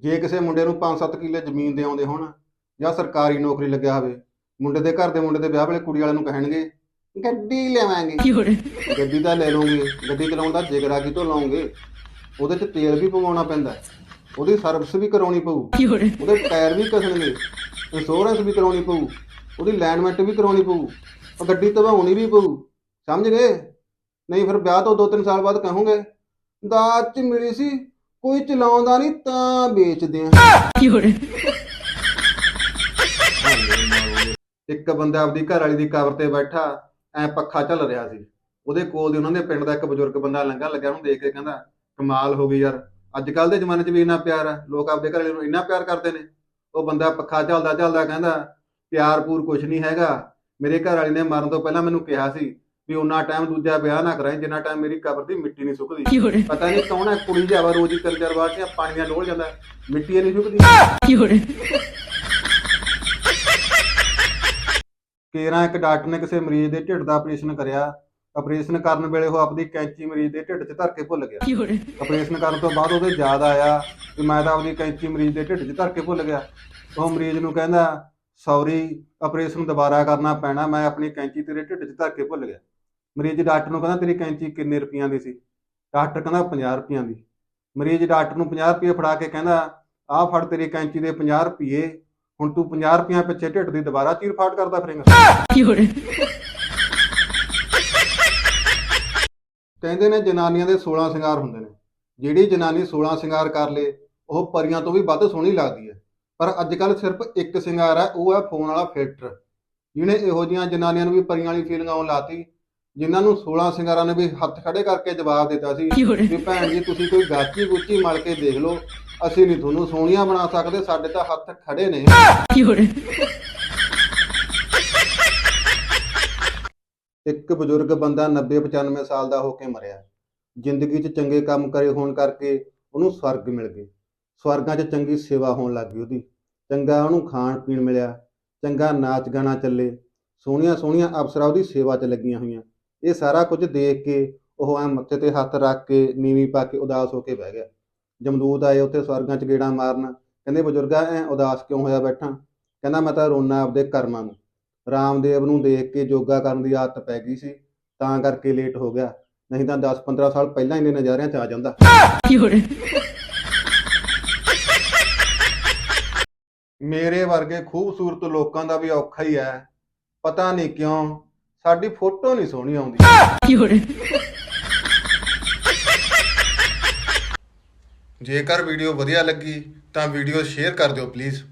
ਜੇ ਕਿਸੇ ਮੁੰਡੇ ਨੂੰ 5-7 ਕਿੱਲੇ ਜ਼ਮੀਨ ਦੇ ਆਉਂਦੇ ਹੋਣ ਜਾਂ ਸਰਕਾਰੀ ਨੌਕਰੀ ਲੱਗਿਆ ਹੋਵੇ ਮੁੰਡੇ ਦੇ ਘਰ ਦੇ ਮੁੰਡੇ ਦੇ ਵਿਆਹ ਵੇਲੇ ਕੁੜੀ ਵਾਲਿਆਂ ਨੂੰ ਕਹਿਣਗੇ ਗੱਡੀ ਲੈਵਾਂਗੇ ਗੱਡੀ ਤਾਂ ਲੈ ਲਓਗੇ ਗੱਡੀ ਚਲਾਉਣ ਦਾ ਜਿਗਰਾ ਕਿਤੋਂ ਲਾਉਂਗੇ ਉਹਦੇ 'ਚ ਤੇਲ ਵੀ ਪਵਾਉਣਾ ਪੈਂਦਾ ਉਹਦੀ ਸਰਵਿਸ ਵੀ ਕਰਾਉਣੀ ਪਊ। ਉਹਦੇ ਟਾਇਰ ਵੀ ਕਸਣਗੇ ਇੰਸ਼ੋਰੈਂਸ ਵੀ ਕਰਾਉਣੀ ਪਊ। ਉਹਦੀ ਲੈਂਡਮੈਂਟ ਵੀ ਕਰਾਉਣੀ ਪਊ। ਉਹ ਗੱਡੀ ਤਵਾਉਣੀ ਵੀ ਪਊ। ਸਮਝ ਗਏ? ਨਹੀਂ ਫਿਰ ਵਿਆਹ ਤੋਂ 2-3 ਸਾਲ ਬਾਅਦ ਕਹੋਗੇ ਦਾਜ ਮਿਲੀ ਸੀ ਕੋਈ ਚਲਾਉਂਦਾ ਨਹੀਂ ਤਾਂ ਵੇਚਦੇ ਆ，ਇੱਕ ਬੰਦਾ ਆਪਦੀ ਘਰ ਵਾਲੀ ਦੀ ਕਬਰ ਤੇ ਬੈਠਾ ਐ ਪੱਖਾ ਝੱਲ ਰਿਹਾ ਸੀ। ਉਹਦੇ ਕੋਲ ਦੀ ਉਹਨਾਂ ਦੇ ਪਿੰਡ ਦਾ ਇੱਕ ਬਜ਼ੁਰਗ ਬੰਦਾ ਲੰਘਾ ਲੱਗਿਆ ਉਹਨੂੰ ਦੇਖ ਕੇ ਕਹਿੰਦਾ ਕਮਾਲ ਹੋ ਗਈ ਯਾਰ। ਅੱਜ ਕੱਲ ਦੇ ਜ਼ਮਾਨੇ 'ਚ ਵੀ ਇੰਨਾ ਪਿਆਰ ਹੈ ਲੋਕ ਆਪਦੇ ਘਰ ਵਾਲੇ ਨੂੰ ਇੰਨਾ ਪਿਆਰ ਕਰਦੇ ਨੇ। ਉਹ ਬੰਦਾ ਪੱਖਾ ਝੱਲਦਾ ਝੱਲਦਾ ਕਹਿੰਦਾ ਪਿਆਰ ਪੂਰ ਕੁਝ ਨਹੀਂ ਹੈਗਾ। ਮੇਰੇ ਘਰ ਵਾਲੀ ਨੇ ਮਰਨ ਤੋਂ ਪਹਿਲਾਂ ਮੈਨੂੰ ਕਿਹਾ ਸੀ ਵੀ ਉਹਨਾਂ ਟਾਈਮ ਦੂਜਾ ਵਿਆਹ ਨਾ ਕਰਾਈ ਜਿੰਨਾ ਟਾਈਮ ਮੇਰੀ ਕਬਰ ਦੀ ਮਿੱਟੀ ਨਹੀਂ ਸੁੱਕਦੀ। ਪਤਾ ਨਹੀਂ ਕੌਣ ਹੈ ਕੁੜੀ ਜਾਵਾ ਰੋਜ਼ ਤਿੰਨ ਚਾਰ ਵਾਰ ਤੇ ਪਾਣੀ ਡੋਲ ਜਾਂਦਾ ਮਿੱਟੀ ਨਹੀਂ ਸੁੱਕਦੀ। ਕੇਰਾ ਇੱਕ ਡਾਕਟਰ ਨੇ ਕਿਸੇ ਮਰੀਜ਼ ਦੇ ਢਿੱਡ ਦਾ ਆਪਰੇਸ਼ਨ ਕਰਿਆ ਆਪਰੇਸ਼ਨ ਕਰਨ ਵੇਲੇ ਉਹ ਆਪਣੀ ਕੈਂਚੀ ਮਰੀਜ਼ ਦੇ ਢਿੱਡ 'ਚ ਧਰ ਕੇ ਭੁੱਲ ਗਿਆ। ਆਪਰੇਸ਼ਨ ਕਰਨ ਤੋਂ ਬਾਅਦ ਉਹਦੇ ਯਾਦ ਆਇਆ ਕਿ ਮੈਂ ਤਾਂ ਆਪਣੀ ਕੈਂਚੀ ਮਰੀਜ਼ ਦੇ ਢਿੱਡ 'ਚ ਧਰ ਕੇ ਭੁੱਲ ਗਿਆ। ਉਹ ਮਰੀਜ਼ ਨੂੰ ਕਹਿੰਦਾ ਸੌਰੀ ਆਪਰੇਸ਼ਨ ਦੁਬਾਰਾ ਕਰਨਾ ਪੈਣਾ ਮੈਂ ਆਪਣੀ ਕੈਂਚੀ ਤੇਰੇ ਢਿੱਡ 'ਚ ਧਰ ਕੇ ਭੁੱਲ ਗਿਆ। ਮਰੀਜ਼ ਡਾਕਟਰ ਨੂੰ ਕਹਿੰਦਾ ਤੇਰੀ ਕੈਂਚੀ ਕਿੰਨੇ ਰੁਪਈਆਂ ਦੀ ਸੀ? ਡਾਕਟਰ ਕਹਿੰਦਾ 50 ਰੁਪਈਆਂ ਦੀ। ਮਰੀਜ਼ ਡਾਕਟਰ ਨੂੰ 50 ਰੁਪਏ ਫੜਾ ਕੇ ਕਹਿੰਦਾ ਆਹ ਫੜ ਤੇਰੀ ਕੈਂਚੀ ਦੇ 50 ਰੁਪਏ ਹੁਣ ਤੂੰ 50 ਰੁਪਈਆਂ ਪਿੱਛੇ ਢਿੱਡ ਦੀ ਦੁਬਾਰਾ ਚੀਰ ਫਾੜ ਕਰਦਾ ਫਿਰੇਂਗਾ，ਕਹਿੰਦੇ ਨੇ ਜਨਾਨੀਆਂ ਦੇ 16 ਸ਼ਿੰਗਾਰ ਹੁੰਦੇ ਨੇ। ਜਿਹੜੀ ਜਨਾਨੀ 16 ਸ਼ਿੰਗਾਰ ਕਰ ਲੇ ਉਹ ਪਰੀਆਂ ਤੋਂ ਵੀ ਵੱਧ ਸੋਹਣੀ ਲੱਗਦੀ ਹੈ। ਪਰ ਅੱਜ ਕੱਲ ਸਿਰਫ ਇੱਕ ਸ਼ਿੰਗਾਰ ਹੈ ਉਹ ਹੈ ਫੋਨ ਵਾਲਾ ਫਿਲਟਰ। ਜਿਹਨੇ ਇਹੋ ਜੀਆਂ ਜਨਾਨੀਆਂ ਨੂੰ ਵੀ ਪਰੀਆਂ ਵਾਲੀ ਫੀਲਿੰਗ ਆਉਣ ਲਾਤੀ ਜਿਨ੍ਹਾਂ ਨੂੰ 16 ਸਿੰਗਾਰਾਂ ਨੇ ਵੀ ਹੱਥ ਖੜੇ ਕਰਕੇ ਜਵਾਬ ਦਿੱਤਾ ਸੀ ਵੀ ਭੈਣ ਜੀ ਤੁਸੀਂ ਕੋਈ ਗਾਚੀ ਗੁੱਚੀ ਮਲ ਕੇ ਦੇਖ ਲਓ ਅਸੀਂ ਨਹੀਂ ਤੁਹਾਨੂੰ ਸੋਹਣੀਆਂ ਬਣਾ ਸਕਦੇ ਸਾਡੇ ਤਾਂ ਹੱਥ ਖੜੇ ਨੇ। ਇੱਕ ਬਜ਼ੁਰਗ ਬੰਦਾ 90 95 ਸਾਲ ਦਾ ਹੋ ਕੇ ਮਰਿਆ। ਜ਼ਿੰਦਗੀ 'ਚ ਚੰਗੇ ਕੰਮ ਕਰੇ ਹੋਣ ਕਰਕੇ ਉਹਨੂੰ ਸਵਰਗ ਮਿਲ ਗਏ। ਸਵਰਗਾਂ 'ਚ ਚੰਗੀ ਸੇਵਾ ਹੋਣ ਲੱਗ ਗਈ ਉਹਦੀ। ਚੰਗਾ ਉਹਨੂੰ ਖਾਣ ਪੀਣ ਮਿਲਿਆ ਚੰਗਾ ਨਾਚ ਗਾਣਾ ਚੱਲੇ ਸੋਹਣੀਆਂ ਸੋਹਣੀਆਂ ਅਫਸਰਾਂ ਉਹਦੀ ਸੇਵਾ 'ਚ ਲੱਗੀਆਂ ਹੋਈਆਂ। ਇਹ ਸਾਰਾ ਕੁਝ ਦੇਖ ਕੇ ਉਹ ਐ ਮੱਥੇ ਤੇ ਹੱਥ ਰੱਖ ਕੇ ਨੀਵੀਂ ਪਾ ਕੇ ਉਦਾਸ ਹੋ ਕੇ ਬਹਿ ਗਿਆ। ਜਮਦੂਤ ਆਏ ਉੱਥੇ ਸਵਰਗਾਂ 'ਚ ਗੇੜਾ ਮਾਰਨ। ਕਹਿੰਦੇ, ਬਜ਼ੁਰਗਾ, ਐ ਉਦਾਸ ਕਿਉਂ ਹੋਇਆ ਬੈਠਾ? ਕਹਿੰਦਾ, ਮੈਂ ਤਾਂ ਰੋਣਾ ਆਪਦੇ ਕਰਮਾਂ ਨੂੰ। ਰਾਮਦੇਵ ਨੂੰ ਦੇਖ ਕੇ ਯੋਗਾ ਕਰਨ ਦੀ ਆਦਤ ਪੈ ਗਈ ਸੀ, ਤਾਂ ਕਰਕੇ ਲੇਟ ਹੋ ਗਿਆ। ਨਹੀਂ ਤਾਂ 10-15 ਸਾਲ ਪਹਿਲਾਂ ਇਹਨੇ ਨਜ਼ਾਰਿਆਂ 'ਚ ਆ ਜਾਂਦਾ। ਮੇਰੇ ਵਰਗੇ ਖੂਬਸੂਰਤ ਲੋਕਾਂ ਦਾ ਵੀ ਔਖਾ ਹੀ ਹੈ। ਪਤਾ ਨਹੀਂ ਕਿਉਂ ਸਾਡੀ ਫੋਟੋ ਨਹੀਂ ਸੋਹਣੀ ਆਉਂਦੀ। ਜੇਕਰ ਵੀਡੀਓ ਵਧੀਆ ਲੱਗੀ ਤਾਂ ਵੀਡੀਓ ਸ਼ੇਅਰ ਕਰ ਦਿਓ ਪਲੀਜ਼